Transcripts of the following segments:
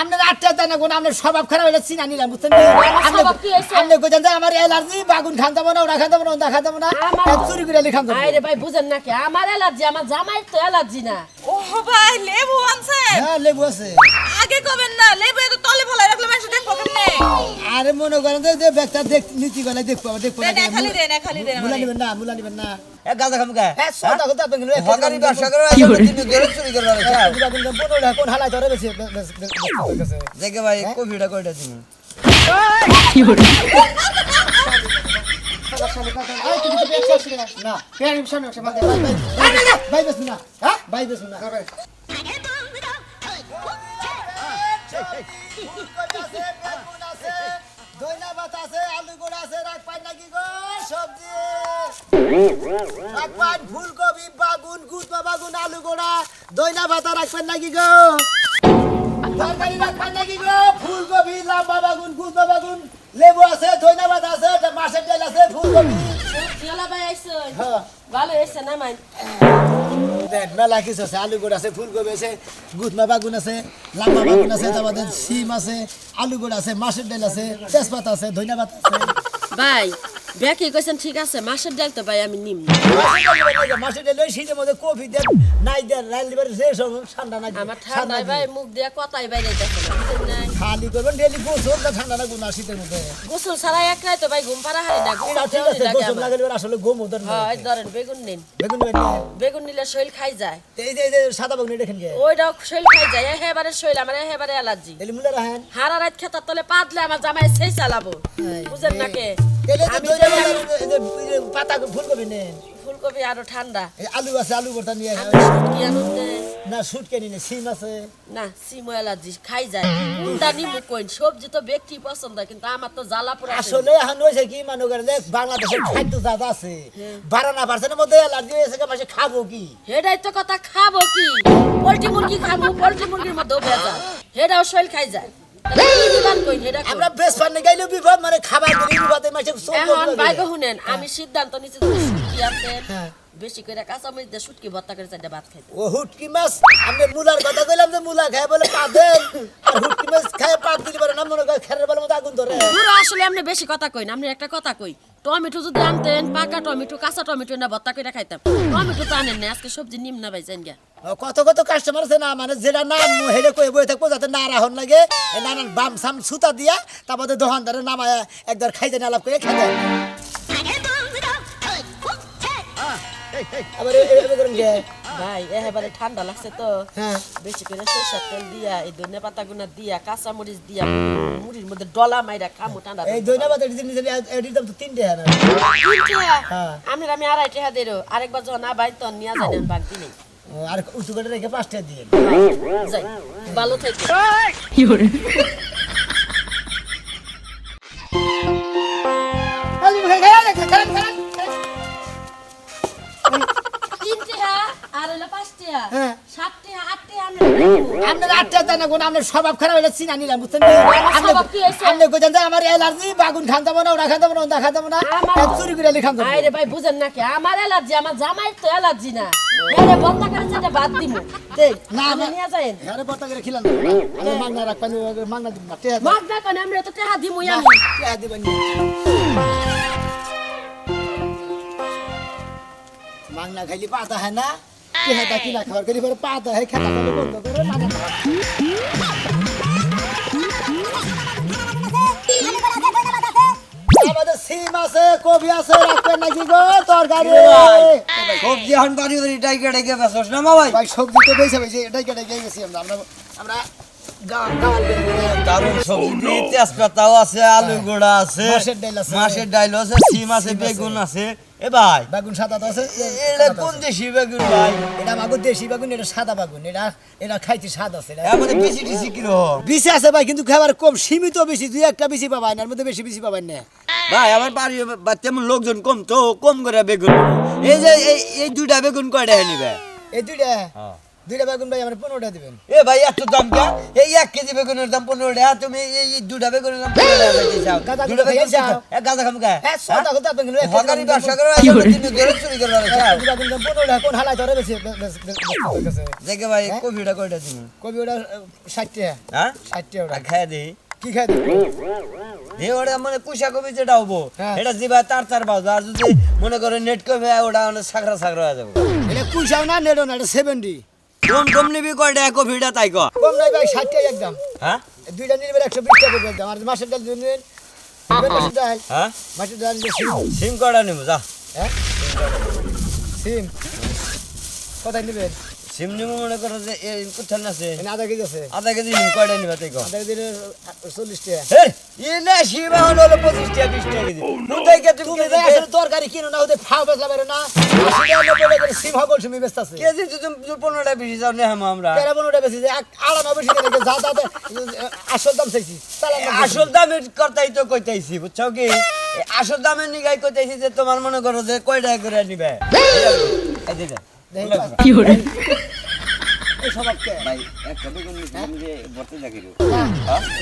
আপনার আটটা দেন না কোন আপনার স্বভাব খারাপ হলে চিনা নিলাম বুঝছেন আপনি স্বভাব কি হয়েছে? আপনি কইছেন যে আমার অ্যালার্জি বাগুন খান দেবো না ওরা খান দেবো না ওটা খান দেবো না চুরি করে লিখান দেবো। আরে ভাই বুঝেন না কি? আমার অ্যালার্জি আমার জামাই তো অ্যালার্জি না। ও ভাই লেবু আনছেন? হ্যাঁ লেবু আছে। আগে কবেন না লেবু এত তলে ফলাই রাখলে মানুষ দেখব কেমনে আরে মনে করেন যে- ব্যাগটা দেখ নিচি গেলে দেখব দেখব না খালি দেন খালি দেন মুলা নিবেন না মুলা নিবেন না এ গাঁজা খাম কা হ্যাঁ সদা কথা আপনি গেলে হকারি ব্যবসা করে কিন্তু ধরে চুরি করে আইছো কোন হালাই ধরে বেশি বেশ- বেশ- বেশ- বেশ- বেশ- দেখে ভাই কফিটা কয়টা তুমি না পেয়ারি সামনে বসে বাদে ভাই ভাই না না ভাই বেশ না হ্যাঁ ভাই বেশ না ধন্যবাদ আছে, আলু গোড়া আছে রাখ পাই গো সবজি রাখ পাই ফুলকপি বাগুন গুদমা বাগুন আলু গোড়া দইনা ভাতা রাখবেন নাকি গো তরকারি নাকি গো ফুলকপি লাম্বা বাগুন গুদমা বাগুন লেবু আছে ধন্যবাদ আছে মাছের তেল আছে ফুলকপি। হ্যাঁ। ভালো হয়েছে না মাই দেখ মেলা কিছু আছে আলু গোড় আছে ফুলকপি আছে গুদমা বাগুন আছে লাম্বা বাগুন আছে তারপরে সিম আছে আলু গোড় আছে মাছের ডাল আছে তেজপাতা আছে ধন্যবাদ আছে। ভাই ব্যাকি কইছেন ঠিক আছে মাসের ডাল তো ভাই আমি নিম না। মাছের ডাল ওই শীতের মধ্যে কফি দেন নাই দেন রাইল দিবার ঠান্ডা না আমার ঠান্ডায় ভাই মুখ দিয়ে কথাই বাইরে না নাই খালি করবেন ডেলি গোসল না ঠান্ডা না গুনা শীতের মধ্যে গোসল ছাড়া এক তো ভাই ঘুম পাড়া হারি না এটা ঠিক আছে গোসল। লাগালে এবার আসলে ঘুম ওদের হ্যাঁ ধরেন বেগুন নিন বেগুন বেগুন বেগুন নিলে শৈল খাই যায় এই যে এই যে সাদা বেগুন ওইটাও শৈল খাই যায় এবারে শৈল আমার এবারে অ্যালার্জি এলি মুলা রাখেন হারা রাত খেতার তলে পাতলে আমার জামাই সেই চালাবো বুঝেন না কে পাতা ফুলকপি নেন। ফুলকপি আরও ঠান্ডা। আলু আছে আলু নিয়ে না শুটকে সিম আছে। না সিমো অ্যালার্জি খাই যায়। কোনটা নিমু কইন? সবজি তো ব্যক্তি পছন্দ কিন্তু আমার তো জ্বালা পোড়া আসলে এখন হয়েছে কি মনে করেন যে বাংলাদেশের খাদ্য জাত আছে বারানা পার্সেন্টের মধ্যে অ্যালার্জি হয়েছে মাসে খাব কি? হেডাই তো কথা খাব কি? পোল্ট্রি মুরগি খাব পোল্ট্রি মুরগির মধ্যেও ভেজাল। হেডাও শৈল খাই যায়। আমরা বেশ গাইলে বিপদ মানে খাবার করি বিপদে মাসে এখন বাইকে শুনেন আমি সিদ্ধান্ত নিচ্ছি যে শুটকি হ্যাঁ। বেশি করে কাঁচা মরিচ দিয়ে শুটকি ভর্তা করে চারটা ভাত খাইতে। ও হুটকি মাছ? আমি মুলার কথা কইলাম যে মুলা খায় বলে পা দেন। আর হুটকি মাছ খায় পাত দিতে পারে না মনে করে খেরের বেলার মধ্যে আগুন ধরে। পুরো আসলে আপনি বেশি কথা কই না আপনি একটা কথা কই। টমেটো যদি আনতেন পাকা টমেটো কাঁচা টমেটো না ভর্তা করে খাইতাম। টমেটো তো আনেন না আজকে সবজি নিম না ভাই জান ও, কত কত কাস্টমার আছে না মানে যেটা নাম হেডে কই বই থাকব যাতে না রাহন লাগে নানান বাম সাম সুতা দিয়া তারপরে দোকানদারে নামায় একবার খাইতে আলাপ করে খাই দেয় আবার এ- এভাবে করেন যে ভাই এবারে ঠান্ডা লাগছে তো। হ্যাঁ। বেশি করে সরষের তেল দিয়া এই ধনে পাতা গুনা দিয়া কাঁচা মরিচ দিয়া মুড়ির মধ্যে ডলা মাইরা খামু ঠান্ডা এই দাম তো হ্যাঁ হ্যাঁ। আমি আমি আড়াই টাকা দেরো। আরেকবার যখন না ভাই তখন নিয়ে যাই বাগ দিনে আর উঁচু করে রেখে পাঁচটা দিয়ে ভালো থেকে। আপনার আটটা দেন না কোন আপনার স্বভাব খারাপ হলে চিনা নিলাম বুঝছেন আপনি স্বভাব কি হয়েছে? আপনি কইছেন যে আমার অ্যালার্জি বাগুন খান দেবো না ওরা খান দেবো না ওটা খান দেবো না চুরি করে লিখান দেবো আরে ভাই বুঝেন না কি? আমার অ্যালার্জি আমার জামাই তো অ্যালার্জি না। আরে বন্ধ করে সেটা বাদ দেখ না, না। নিয়ে যাইন আরে বর্তা করে খিলান আমি মাগনা রাখবেন মাগনা দিব না টেহা মাগ না আমরা তো টাকা দিমু আমি। টেহা দিবেন মাগনা খাইলি পাতা হয় না? টেহাটা কিনা খাবার করি পরে পা দা হে খেতা করে বন্ধ করে মাগনা আমাদের সিম আছে কবি আছে রাখবেন নাকি গো তরকারি? সবজি এখন বাড়ি ডাইকে ডাইকে বেসস না মা ভাই? সবজি তো বেছে গেছি আমরা আমরা গাওয়াল গাওয়াল বের করে দারুণ সবজি তেজপাতাও আছে আলু গোড়া আছে মাছের ডাইল আছে। মাছের ডাইল আছে সিম আছে বেগুন আছে। এ ভাই বেগুন সাদা তো আছে। এটা কোন দেশি বেগুন ভাই? এটা মাগো দেশি বেগুন এটা সাদা বেগুন। এটা এটা খাইতে স্বাদ আছে। বেশি টিসি কীরকম বেশি আছে ভাই কিন্তু খাবার কম সীমিত বেশি দুই একটা বেশি পাবেন এর মধ্যে বেশি বেশি পাবেন না। ভাই আমার বাড়ি তেমন লোকজন কম তো কম করে বেগুন। এই যে এই এই দুইটা বেগুন কয়টা নিবে এই দুইটা? দুইটা বেগুন ভাই আমার পনেরোটা দিবেন। এ ভাই এত দাম কে এই এক কেজি বেগুনের দাম পনেরো টাকা তুমি এই এই দুটা বেগুনের দাম পনেরো টাকা দিতে চাও গাঁদা দুটা খাইতে বেগুন চাও? এ গাঁদা খাম কে? হ্যাঁ সদা কথা আপনি কিনলে হকারি ব্যবসা করে তুমি ধরে চুরি করে চাও দুইটা বেগুন পনেরো টাকা কোন হালাই ধরে বেশি বেশি দেখে ভাই হ্যাঁ? কয়টা তুমি কবি ষাট টাকা হ্যাঁ? ষাট টাকা খাই দিই কি খাই দিবি? ওটা মানে কুশা কবি যেটা হব হ্যাঁ। এটা জিবা তার তার বাজ। আর যদি মনে করে নেট কমে ওটা মানে সাকরা সাকরা হয়ে যাবে। এটা না নেড়ো না এটা সেভেন্টি কম কম নিবি কয়টা কফিটা তাই ক কম নাই ভাই ষাট টাকা একদম। হ্যাঁ? দুইটা নিলে একশো বিশ টাকা করে একদম আর মাসের ডাল দুই নিন মাসের ডাল। হ্যাঁ? মাসের ডাল সিম। সিম কয়টা নিবো? যা। হ্যাঁ? সিম। কোথায় নেবেন? সিম নিবো মনে করো যে এই কোথায় আছে আধা কেজি আছে। আধা কেজি নিম কয়টা নিবা তাই ক আধা কেজি চল্লিশ টাকা। হেই, ই না সিম হলো পঁচিশ টাকা বিশ টাকা কেজি। মুদাই কে তুমি তুমি যে আসলে তরকারি কিনো না ওদের ফাও বেচলা পারে না। করে সিম হগল ব্যস্ত আছে। কেজি তো তুমি পনেরো টাকা বেশি যাও আমরা। বেশি যা আসল দাম চাইছি। দাম তো কইতাইছি বুঝছ কি? আসল দামের নিগাই কইতাইছি যে তোমার মনে করো যে কয় টাকা করে নিবে? এই যে এই ভাই একটা বেগুন তুমি যে দেখি হ্যাঁ?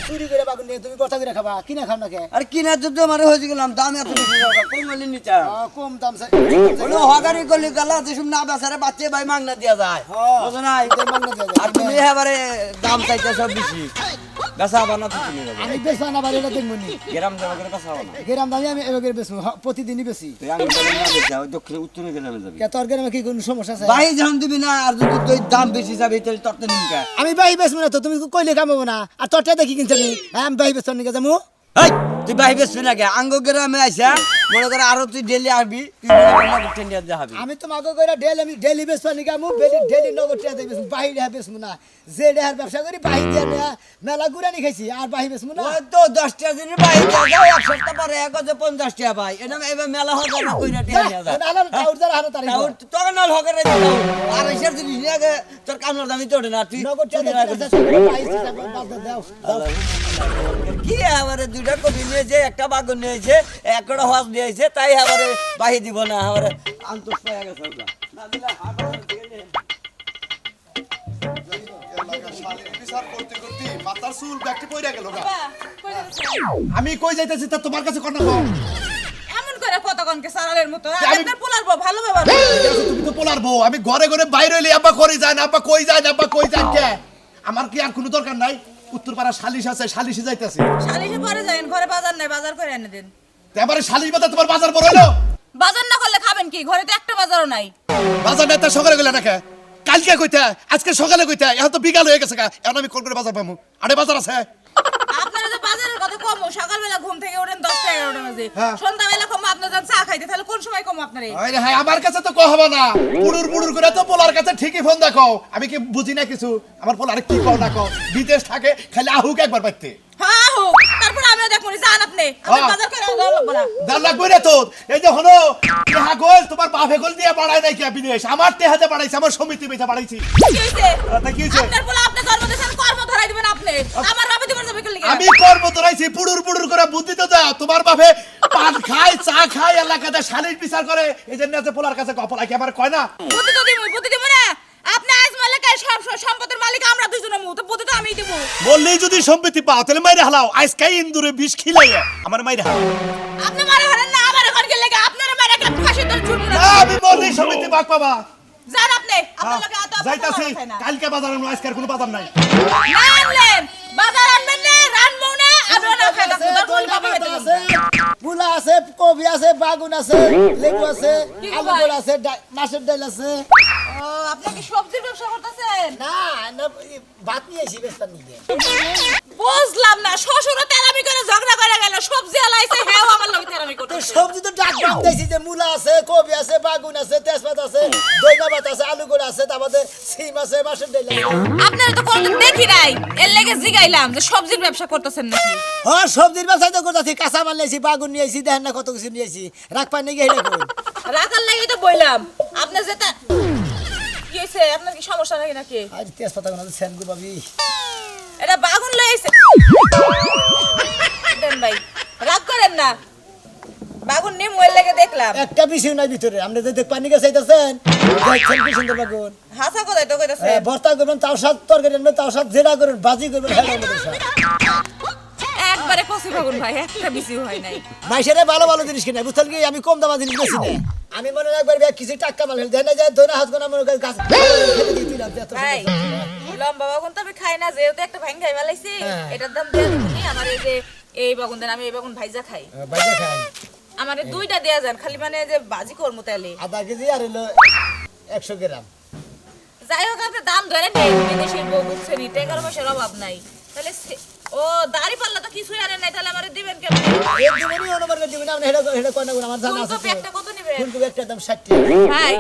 চুরি করে বাগুন নিয়ে তুমি কথা করে খাবা কিনা খাও না কে আর কিনা তো তোমার হয়েছে গেলাম দাম এত বেশি কম হলে নিচা কম দাম চাই হলো হগারি গলি গালা যে শুন না বেচারে বাচ্চা ভাই দিয়া যায়। হ্যাঁ। বুঝো এটাই মান্য যায়। আর তুমি এবারে দাম চাইতে সব বেশি। বেচা হবা না তো তুমি যাবে আমি বেচা না বাড়ি এটা দেখব নি। গ্রাম দেওয়া করে বেচা হবা না গ্রাম দামে আমি এবার বেচবো প্রতিদিনই বেশি তুই আমি গ্রামে না বেচা ওই দক্ষিণে উত্তরে গ্রামে যাবি। কে তোর গ্রামে কি কোনো সমস্যা আছে? ভাই যখন দিবি না আর যদি তুই দাম বেশি যাবে তাহলে তোর তো নিমকা। আমি বেচবো না তো তুমি কইলে কামাবো না। আর তোরটা দেখি কিনছ আমি হ্যাঁ আমি বাহি বেচতাম নিকে যামু এই তুই ভাই বেচবি না কে আঙ্গ গ্রামে আইসা মনে করে আরও তুই ডেলি আসবি তুই করে নগদ টেন্ডিয়া যাবি। আমি তো মাগো কইরা ডেলি আমি ডেলি বেচবো নিকে আমি ডেলি ডেলি নগদ দিয়ে বেচবো বাহি রেহা বেচবো না। যে রেহার ব্যবসা করি বাহি দিয়ে নেয়া মেলা গুড়ানি খাইছি আর বাহি বেচবো না। ওই তো দশ টাকা দিন ভাই যাও এক সপ্তাহ পরে এক হাজার পঞ্চাশ টাকা ভাই এটা এবার মেলা হাজার না কইরা টিয়া নিয়ে যা। আনার টাউর দ্বারা হারো তারিখ তাও তোকে না হকারে দিও। আর এসে জিনিস নিয়ে আগে তোর কামনার দামি তোড়ে না তুই নগদ তুই টাকা না দিয়ে করছিস। দাও কি আবারে দুইটা কবি নিয়েছে একটা বাগন নিয়েছে একটা হস নিয়েছে তাই আবারে বাহি দিব না আন্তস গেছে দিলে কই যাচ্ছেন? আমি কই যাইতেছি তা তোমার কাছে কথা কও। এমন করে সারালের মতো? আপনার পোলার বউ ভালো ব্যবহার তুমি তো পোলার বউ আমি ঘরে ঘরে বাইরে হইলে আব্বা করে যায় না আব্বা কই যায় না আব্বা কই যায় কে? আমার কি আর কোনো দরকার নাই? উত্তরপাড়া সালিশ আছে সালিশে যাইতেছে। শালিশে পরে যাইন ঘরে বাজার নাই বাজার করে এনে দিন। এবারে বাজার তোমার বাজার বড় হলো। বাজার না করলে খাবেন কি? ঘরে তো একটা বাজারও নাই। বাজার নেতা সকালে গেলে না কালকে কইতা আজকে সকালে কইতা এখন তো বিকাল হয়ে গেছে গা। এখন আমি কোন করে বাজার পাবো আরে বাজার আছে। আপনারা যে বাজারের কথা কম সকালবেলা ঘুম থেকে ওঠেন দশটা এগারোটা বাজে। হ্যাঁ। সন্ধ্যাবেলা কম আপনার যান চা খাইতে তাহলে কোন সময় কম আপনার? এই? আরে হ্যাঁ আমার কাছে তো কহ হবে না। পুড়ুর পুড়ুর করে তো পোলার কাছে ঠিকই ফোন দেখো। আমি কি বুঝি না কিছু? আমার পোলার কি কও না কও? বিদেশ থাকে খালি আহুক একবার পাইতে। যান আপনি। আপনি হ্যাঁ। বাজার করে দাম লাগবে তোর। এই যে হলো টেহা গোল তোমার বাপে গোল দিয়ে বাড়ায় নাই কি বিদেশ? আমার টেহাতে বাড়াইছে আমার সমিতি বেচা বাড়াইছি। কি হইছে? তা কি হইছে? আপনার বলে আপনি কর্ম দিয়েছেন কর্ম ধরাই দিবেন আপনি। আমার বাবা দিবার যাবে কি আমি কর্ম তোরাইছি পুড়ুর পুড়ুর করে বুদ্ধি তো দাও তোমার বাপে পান খায় চা খায় এলাকাতে শালির বিচার করে। এই জন্য আছে পোলার কাছে কপলা কি আমার কয় না? বুদ্ধি তো দিমু বুদ্ধি দিমু না সব সম্পদের মালিক আমরা দুজনে মু তো বুদ্ধি তো আমিই দিব। বললেই যদি সম্পত্তি পাও তাহলে মাইরে হালাও আজকাই ইন্দুরে বিষ খিলাই আমার মাইরে হালাও। আপনি মারে হারেন না আমার এখন গেলে আপনার মারে একটা ফাঁসি ধরে ঝুলবো না না, আমি বললেই সম্পত্তি পাক পাবা যান আপনি আপনার হ্যাঁ, লোকে এত যাইতাছি। না। কালকে বাজার আনব আজকের কোনো বাজার নাই। আনলেন বাজার আনবেন না রানবো না আমরা না খাই না তোর কোন বাবা মূলা আছে কবি আছে বাগুন আছে লেবু আছে কি আলু? আছে মাছের ডাল আছে। আপনি কি সবজির ব্যবসা করতেছেন? না না ভাত নিয়ে এসি বেস্তার নিয়ে। বুঝলাম না শ্বশুর তেরামি করে ঝগড়া করে গেল সবজি আলাইছে হ্যাঁ আমার লগে তেরামি তো সবজি তো ডাক ডাক দিয়েছি যে মূলা আছে কবি আছে বাগুন আছে তেজপাত আছে দইনা ভাত আছে আলু গোড় আছে তারপরে সিম আছে মাছের ডাল আপনারা তো কোনদিন দেখি নাই এর লেগে জিগাইলাম যে সবজির ব্যবসা করতেছেন নাকি? হ্যাঁ সবজির ব্যবসায় তো করতেছি কাঁচা মাল নিয়েছি বাগুন নিয়েছি দেখেন না কত কিছু নিয়েছি রাখ হেঁটে করুন রাখার লাগি তো বইলাম আপনি যেটা কি আপনার কি সমস্যা নাকি নাকি? আর তেজপাতা কোনো সেন গো ভাবি। এটা বাগুন লইছে দেন ভাই রাগ করেন না। বাগুন নিয়ে মোবাইল লেগে দেখলাম। একটা বিষয় নাই ভিতরে আপনি যে দেখ পানি গেছে চাইতেছেন দেখছেন কি সুন্দর বাগুন। হাসা কোথায় তো কইতাছে ভর্তা করবেন তাও সাত তরকারি আনবেন তাও সাত জেরা করবেন বাজি করবেন হ্যাঁ একবারে কষি ফাগুন ভাই একটা বেশি হয় নাই। মাইসেরে ভালো ভালো জিনিস কিনে বুঝছেন কি? আমি কম দামা জিনিস বেশি নেই আমি মনে একবার ব্যাগ কিছু টাকা মাল দেয় না যায় ধরে হাত গোনা মনে গাছ ভাই লম্বা বাগুন তো আমি খাই না যেহেতু একটা ভাঙ খাই ফেলাইছি হ্যাঁ। এটার দাম দিয়ে আমার এই যে এই বাগুন দেন আমি এই বাগুন ভাইজা খাই। বাইরে খাই। আমার দুইটা দেয়া যান খালি মানে যে বাজি করব তাহলে আধা কেজি আর হলো একশো গ্রাম। যাই হোক আপনি দাম ধরে নেই বিদেশের বউ বুঝছেন টাকার পয়সার অভাব নাই। তাহলে ও দাড়ি পাল্লা তো কিছুই আনেন নাই তাহলে আমার দিবেন কেমন? এর দিবনি আপনি হেডা হেডা কয় না আমার জানা আছে ফুলকপি একটা কত নেবেন? ফুলকপি একটা দাম ষাট ভাই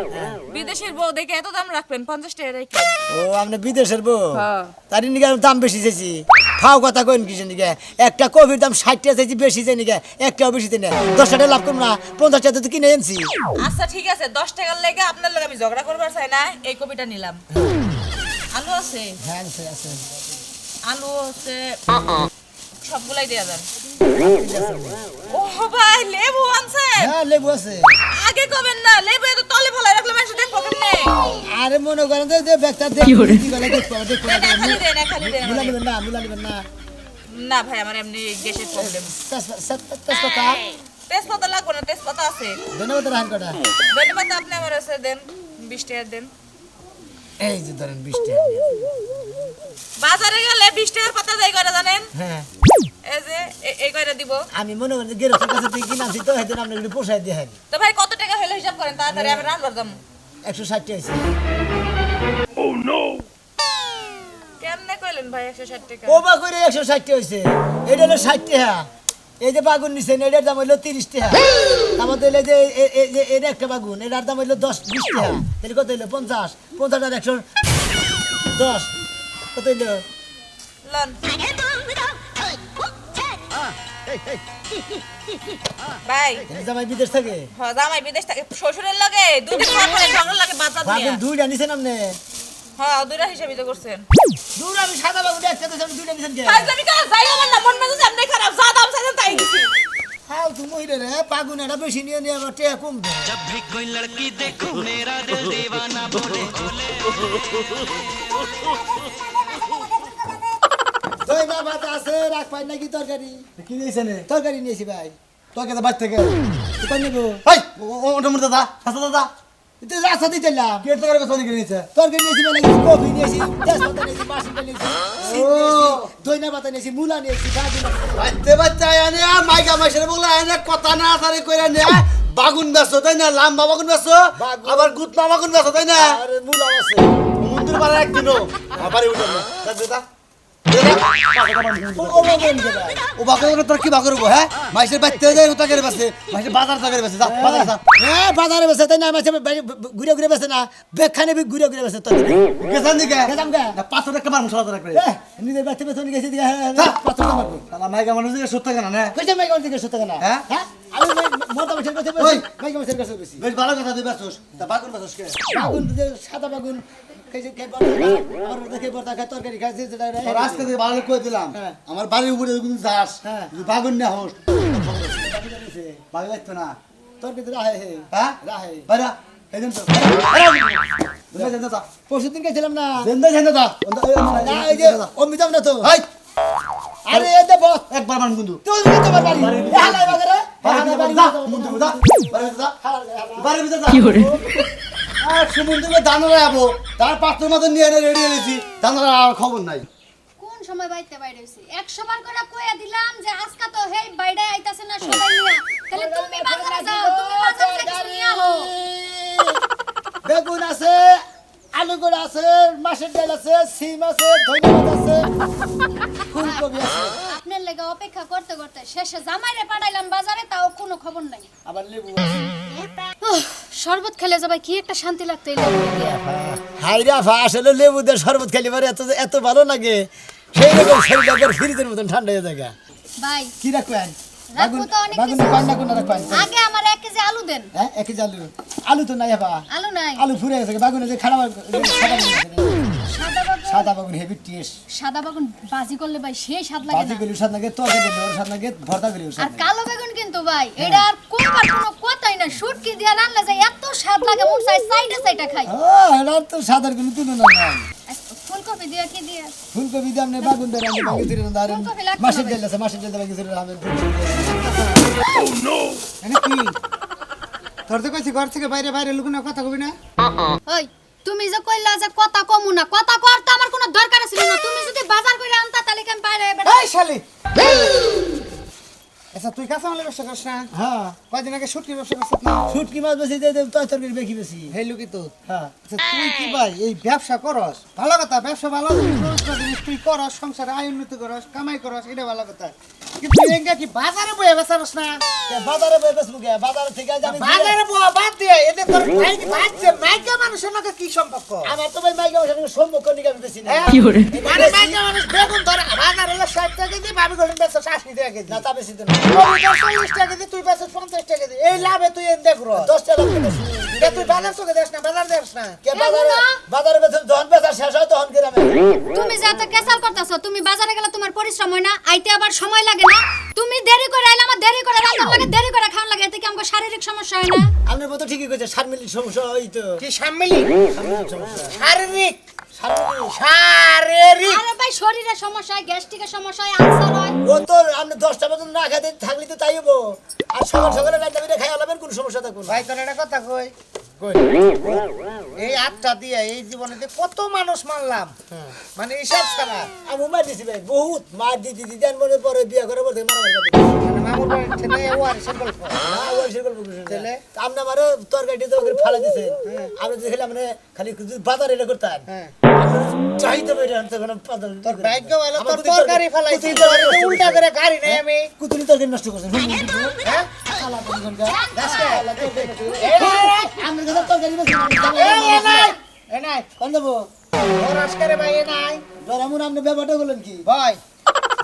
বিদেশের বউ দেখে এত দাম রাখবেন পঞ্চাশ টাকা রেখে। ও আপনি বিদেশের বউ? হ্যাঁ। তারই দাম বেশি চাইছি। ফাও কথা কইন কিছু নিকে একটা কফির দাম ষাট টাকা চাইছি বেশি চাই নিকে একটাও বেশি চাই না। দশ টাকা লাভ করব না পঞ্চাশ টাকা তো কিনে এনেছি। আচ্ছা ঠিক আছে দশ টাকার লেগে আপনার লোক আমি ঝগড়া করবার চাই না এই কপিটা নিলাম। আলু আছে? হ্যাঁ আছে আছে। আলু আছে। সবগুলাই দেয়া যান ও ভাই লেবু আনছে? হ্যাঁ লেবু আছে। আগে কবেন না লেবু এত তলে ফলাই রাখলে মানুষ দেখব কেমনে আরে মনে করেন যে- ব্যাগটা দেখি কি করে? দেখতে হবে, দেখতে না, না, খালি দেন, খালি দেন মুলা। নেবেন না মুলা নেবেন না। না ভাই আমার এমনি গ্যাসের প্রবলেম তেজপাতা? তেজপাতা লাগবে না তেজপাতা আছে। ধন্যবাদ রাহান কটা ধন্যবাদ আপনি আমার আছে দেন বিশ টাকা দেন। এই যে ধরেন বিশ টাকা বাজারে গেলে বিশ টাকার পাতা যাই কয়টা জানেন? হ্যাঁ। এই যে এই কয়টা দিব। আমি মনে করি যে গেরস্তের কাছে থেকে কিনে আনছি তো সেদিন আপনি একটু পোষায় দিয়ে হ্যাঁ তো ভাই কত টাকা হলে হিসাব করেন? তাড়াতাড়ি আমি রান্নার দাম একশো ষাট টাকা আছে। কেমনে কইলেন ভাই একশো ষাট টাকা? ও বা করে একশো ষাট টাকা হয়েছে। এটা হলো ষাট টাকা। এই যে বাগুন নিছেন এটার দাম হইল তিরিশ টাকা। তো হইল যে এটা একটা বাগুন এটার দাম হইল দশ বিশ টাকা। তাহলে কত হইল? পঞ্চাশ। পঞ্চাশ আর একশো দশ। কত হইল? ভাই জামাই বিদেশ থাকে। হ, জামাই বিদেশ থাকে। শ্বশুরের লগে ঝগড়া দিয়া। দুইটা নিছেন আপনি? হ্যাঁ দুইটা হিসাবে তো করছেন। আমি সাদা বাগুন একটা দিয়েছি, আপনি দুইটা নিছেন কে ফাজলামি করা যাই আমার না মন মেজাজ এমনি খারাপ যা দাম চাইছেন তাই দিছি হাও তুমি মহিলা রে বাগুন এটা বেশি নিয়ে নিয়ে আমার টেয়া কম দেয় जब भी कोई लड़की देखूं मेरा दिल दीवाना बोले দইনা ভাত আছে রাখ পাই নাকি তরকারি কি নিয়েছে নে তরকারি নিয়েছি ভাই তোর কাছে বাড়ি থেকে দোকান নেবো এই ও- ও- ওটা মোটা দাদা সাসা দাদা তো রাস্তা দিতে এলাম কি তোর কাছে কি নিয়েছে? তরকারি নিয়েছি মানে কফি নিয়েছি তেজপাতা নিয়েছি বাসনটা নিয়েছি দইনা পাতা নিয়েছি মূলা নিয়েছি নিয়েছি। বাচ্চা বাচ্চা এনে মাইকা মাসের বলে এনে কথা না তারে কইরা নে বাগুন বেছো তাই না? লাম্বা বাগুন বেছো। আবার গুতমা বাগুন বেছো তাই না? আর মূলা আছে মন্দির পাড়া একদিনও আবারই উঠে না। দেদা ও বাগুন তোর কি হব হ্যাঁ মাইসের বাচ্চা যায় ওটা করে বেছে মাইসের বাজার জায়গায় বেছে যা বাজার যা হ্যাঁ বাজারে বেছে তাই না বাইরে ঘুরে ঘুরে বেছে না বেখানে ঘুরে ঘুরে বেছে তরকারি গেছান দিকে গেছাম গে। না পাঁচশো টাকা মার মশলা করে এ, নিজের বাচ্চা বেতন গেছি দিকে হ্যাঁ পাথর মারবো তাহলে মাইকা মানুষ দিকে সত্য কেন না কইছে মাইকা মারতে গেছো তো না হ্যাঁ? হ্যাঁ আমি মোটা মাছের কাছে বেশি মাইকা মাছের কাছে বেশি বেশ ভালো কথা দিবে বেছোস তা বাগুন বেছোস কে বাগুন সাদা বাগুন তরকারি খাইছে আজকে থেকে ভালো করে দিলাম হ্যাঁ। আমার বাড়ির উপরে কিন্তু যাস হ্যাঁ। বাগুন না হোস। বাগুন লাগতো না? তরকারি রাহে হ্যাঁ? রাহে। বাইরা পরশু দিন গেছিলাম না। তো না তো। আরে এই দে বস। একবার মান কিন্তু তুই তো বাড়ি। হালাই বাজারে। হালাই বাড়ি মুন্ডু যা। বাড়ি ভিতরে যা। বাড়ি কি করে? আর সমুদ্রে দানরা যাব তার পাত্রের মতো নিয়ে রেডি এনেছি। দানরা আর খবর নাই। কোন সময় বাইতে বাইরে হইছি একশো বার করে কইয়া দিলাম যে আজকা তো হেই বাইরে আইতাছে না সবাই নিয়া তাহলে তুমি বাজারে যাও তুমি বাজার থেকে কিছু নিয়ে আহো বেগুন আছে। আলু গোড়া আছে মাছের ডাল আছে সিম আছে ধন্যবাদ আছে ফুলকপি আছে। আপনার লেগে অপেক্ষা করতে করতে শেষে জামাইরে পাঠাইলাম বাজারে তাও কোনো খবর নাই। আবার লেবু আছে। শরবত খেলে যাবে কি একটা শান্তি লাগতো এই লেবু। হাইরা ফা আসলে লেবু দিয়ে শরবত খেলি পরে এত এত ভালো লাগে। সেই রকম একবার ফ্রিজের মতন ঠান্ডা হয়ে যায় ভাই কি রাখবেন? বাগুন। কোন রাখবেন আগে আমার এক কেজি আলু দেন। হ্যাঁ এক কেজি আলু। আলু তো নাই হবা আলু নাই। আলু ফুরে গেছে বাগুনে যে খারাপ সাদা বাগুন। হেভি টেস্ট সাদা বাগুন বাজি করলে ভাই সেই স্বাদ লাগে বাজি লাগে দিলে ওর লাগে ভর্তা আর কালো বেগুন কিন্তু ভাই এটা আর কোনো কথাই না। শুটকি দিয়ে রান্না যায় এত স্বাদ লাগে সাইডে সাইডে খাই। ও এটা তো সাদার কোনো তুলনা নাই। ফুলকপি দিয়ে কি দিয়ে? ফুলকপি দিয়ে আমনে বাগুন দিয়ে রান্না বাগুন দিয়ে রান্না দারুণ ফুলকপি লাগবে মাসের না তেল আছে মাসের তেল বাগুন এনে কি? তোর তো কইছি ঘর থেকে বাইরে বাইরে লুকুনা কথা কবি না। ওই তুমি যে কইলা যে কথা কমু না কথা কর তো আমার কোনো দরকার ছিল না তুমি যদি বাজার কইরা আনতা তাহলে কেন বাইরে এই শালি! আচ্ছা তুই কাঁচা মালের ব্যবসা করিস না? হ্যাঁ। কয়দিন আগে শুটকির ব্যবসা করছিস না? শুটকি মাছ বেশি দিয়ে তয় তরকারি বেশি বেশি। হেই লুকি তো হ্যাঁ। আচ্ছা তুই কি ভাই এই ব্যবসা করস? ভালো কথা ব্যবসা ভালো জিনিস, তুই করস সংসারে আয় উন্নতি করস কামাই করস এটা ভালো কথা। কিন্তু এঙ্গা কি বাজারে বয়ে বেচারস না? বাজারে বই বেসবো কে? বাজার থেকে জানি বাজারে বয়া বাদ দিয়ে এতে তোর ভাই ভাইছে মাইকা মানুষের নাকি কি সম্পর্ক? আমার তো ভাই মাইকে সঙ্গে সম্পর্ক নিয়ে আমি বেশি না। হ্যাঁ? মানে মাইকা মানুষ বেগুন ধরে বাজারে হলো ষাট টাকা দিয়ে ভাবি গেলেন বেচো আশি টাকা কেজি না তা বেশি তো চল্লিশ টাকা দিয়ে তুই বেচো পঞ্চাশ টাকা দিয়ে এই লাভে তুই এন দেখ দশ টাকা করে তুই বাজার চোখে দেস না বাজার দেস না। কে বাজারে বাজারে বেচে যখন বেচা শেষ হয় তখন গ্রামে তুমি যে এত কেসাল করতেছো তুমি বাজারে গেলে তোমার পরিশ্রম হয় না আইতে আবার সময় লাগে না। তুমি দেরি করে আইলে আমার দেরি করে রান্না লাগে দেরি করে খাওয়া লাগে এতে কি আমাকে শারীরিক সমস্যা হয় না? আপনার মতো ঠিকই কইছে সাত সমস্যা ওই তো। কি সামিলি শারীরিক সমস্যা শারীরিক শারীরিক শারীরিক আরে ভাই শরীরের সমস্যা হয় গ্যাস্ট্রিকের সমস্যা হয় আলসার হয়। ও তো আপনি পর্যন্ত না খাইতে থাকলে তো তাই হব। আর সকাল সকালে রান্না করে খাই আলাবেন কোন সমস্যা থাকব না। ভাই তোর একটা কথা কই? এই আটটা দিয়ে এই জীবনে কত মানুষ মারলাম। মানে হিসাব ছাড়া। আমি মার দিছি ভাই বহুত। মার দিতে দিতে আর মনে পরে বিয়ে করে বলতে মারা মারি মামুর ছেলে ও আর। তাহলে? তা আপনি আমারে তরকারিটা তো ফালা দিছেন। আপনি দেখলে মানে খালি বাজার এটা করতেন হ্যাঁ। চাহিদা বেড়ে আনতে কোনো বাজার তোর ভাগ্য ভালো তোর তরকারি ফালাইছি তোর উল্টা করে গাড়ি নেই আমি। তরকারি নষ্ট হ্যাঁ? শালা নষ্ট করছেন। এই নাই, আমি তরকারি এই নাই, কোন দেবো? ওর আজকের ভাই এই নাই। জরামুন আপনি ব্যাপারটা বলেন কি? ভাই,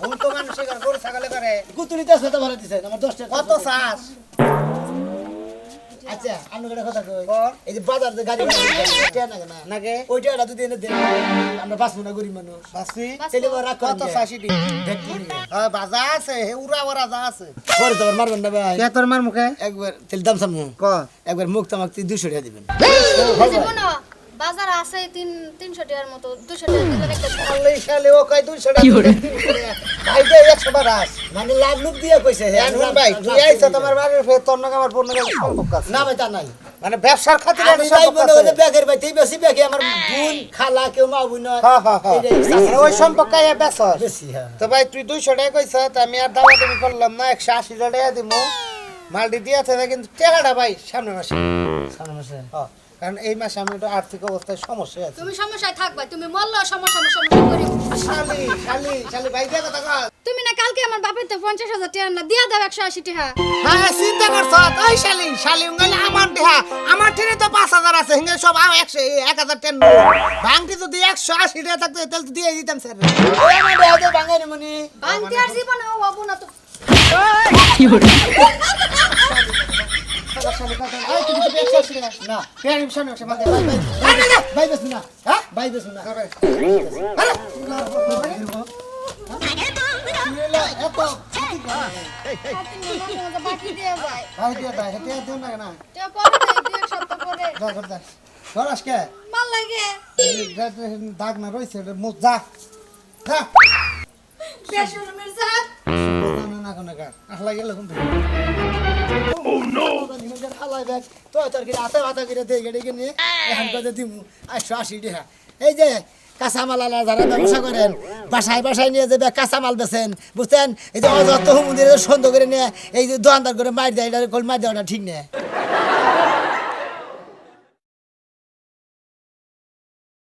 ভুল তো মানুষে করে, গরু ছাগলে করে। কুতুরি তো সাথে ভাড়া দিছেন আমার দশটা কত চাস? আচ্ছা আপনি একটা কথা কই কর। এই যে বাজার যে গাড়ি ওইটা না না নাকি? ওইটা এটা যদি এনে দেন আমরা বাঁচবো না গরিব মানুষ বাসি? তাহলে এবার রাগ করেন কত কে? চাষি দিবি? হ্যাঁ, বাজা আছে, হে উড়া ওরা যা আছে। পরে তো মারবেন না ভাই কে তোর মার মুখে? একবার তেল দাম সামনে ক। একবার মুখ তামাক দুশো টাকা দিবেন বাজার আছে তিন তিনশো টাকার মতো দুশো টাকা ও কয় দুইশো টাকা, ভাই দে, একশো বার আস। মানে লাভ লুক দিয়ে কইছে ভাই, তুই আইছো তোমার বাড়ির ফের তোর নাকি আমার বোন নাকি না ভাই তা নাই। মানে ব্যবসার খাতিরে আমি মনে আছে। ব্যাগের ভাই তেই বেশি ব্যাগে আমার বোন খালা কেউ মা বোন নয়। হ্যাঁ, হ্যাঁ, হ্যাঁ। ওই সম্পর্কে। বেশি হ্যাঁ। তো ভাই তুই দুইশো টাকা কইছ তা আমি আর দাওয়া তুমি করলাম না একশো আশি টাকা দিব মালটি দিয়ে আছে কিন্তু টাকাটা ভাই সামনে মাসে। সামনে মাসে। হ্যাঁ, কারণ এই মাসে আমি একটু আর্থিক অবস্থায় সমস্যা আছে। তুমি সমস্যায় থাকবা তুমি মরলো সমস্যা সমস্যা করি। শালি শালি শালি ভাই দিয়ে কথা কর তুমি না কালকে আমার বাপের তো পঞ্চাশ হাজার টাকা না দিয়া দাও একশো আশি টাকা। হ্যাঁ চিন্তা করছ? ওই শালি শালি উঙ্গালে আমার দেহা। আমার ট্রেনে তো পাঁচ হাজার আছে হিঙ্গে সব এই এক হাজার টেন ভাঙটি যদি একশো আশি টাকা থাকতো তাহলে তো দিয়ে দিতাম স্যার। আমার দেহাতে বাঙালি মনি। বানতে আর জীবনে ও হব না তো না পেয়ারি সামনে বসে বাদ দে। ভাই বেশ না হ্যাঁ ভাই বেশ না যা দাগ না রয়েছে মুখ যা সাথ না কোনো কাজ আসলা গেলে ব্যাগ তো তোর কি আতে মাথা করে দিয়ে গেড়ে গিয়ে এখন কত দিমু একশো আশি টাকা এই যে কাঁচামাল আলা যারা ব্যবসা করেন বাসায় বাসায় নিয়ে যে ব্যাগ কাঁচামাল বেছেন বুঝছেন? এই যে অযত্ন হুমুদের সন্দেহ করে নিয়ে এই যে দোকানদার করে মার দেয় এটা কল মার দেওয়াটা ঠিক নেই।